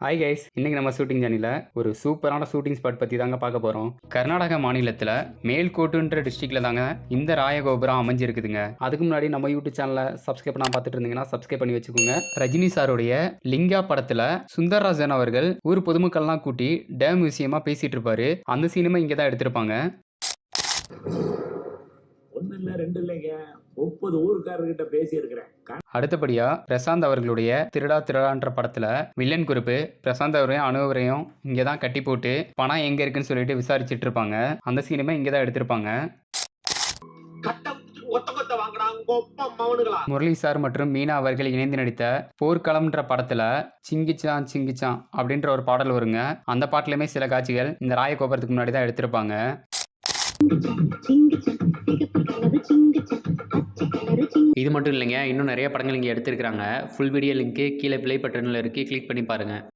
Hi guys இன்னைக்கு நம்ம shooting ஜர்னியில் ஒரு சூப்பரான ஷூட்டிங் ஸ்பாட் பற்றி தாங்க பார்க்க போகிறோம் கர்நாடகா மாநிலத்தில் மேல்கோட்டுன்ற டிஸ்ட்ரிக்ட்ல தாங்க இந்த ராயகோபுரம் அமைஞ்சிருக்குதுங்க. அதுக்கு முன்னாடி நம்ம யூடியூப் சேனலை சப்ஸ்கிரைப் பண்ண பார்த்துட்டு இருந்தீங்கன்னா சப்ஸ்கிரைப் பண்ணி வச்சுக்கோங்க. ரஜினி சாருடைய லிங்கா படத்தில் சுந்தரராஜன் அவர்கள் ஊர் பொதுமக்கள்லாம் கூட்டி டேம் விஷயமா பேசிட்டு இருப்பாரு. அந்த சீனுமே இங்கே தான் எடுத்திருப்பாங்க. இல்ல ரெண்டு இல்லைங்க? முப்பது ஊருக்காரர்கிட்ட பேசி இருக்கிறேன் அடுத்தபடியா பிரசாந்த் அவர்களுடைய திருடா திருடான்ற படத்துல வில்லன் குறிப்பு பிரசாந்த் அவரையும் அனுவரையும் இங்கே தான் கட்டி போட்டு பணம் எங்க இருக்குன்னு சொல்லிட்டு விசாரிச்சுட்டு இருப்பாங்க அந்த சீனுமே இங்கே தான் எடுத்திருப்பாங்க முரளி சார் மற்றும் மீனா அவர்கள் இணைந்து நடித்த போர்க்களம்ன்ற படத்துல சிங்கிச்சான் சிங்கிச்சான் அப்படின்ற ஒரு பாடல் வருங்க. அந்த பாட்டுலயுமே சில காட்சிகள் இந்த ராயகோபுரத்துக்கு முன்னாடி தான் எடுத்திருப்பாங்க. இது மட்டும் இல்லைங்க இன்னும் நிறைய படங்கள் இங்கே எடுத்திருக்கிறாங்க. ஃபுல் வீடியோ லிங்க்கு கீழே பிளே பட்டனில் இருக்குது கிளிக் பண்ணி பாருங்கள்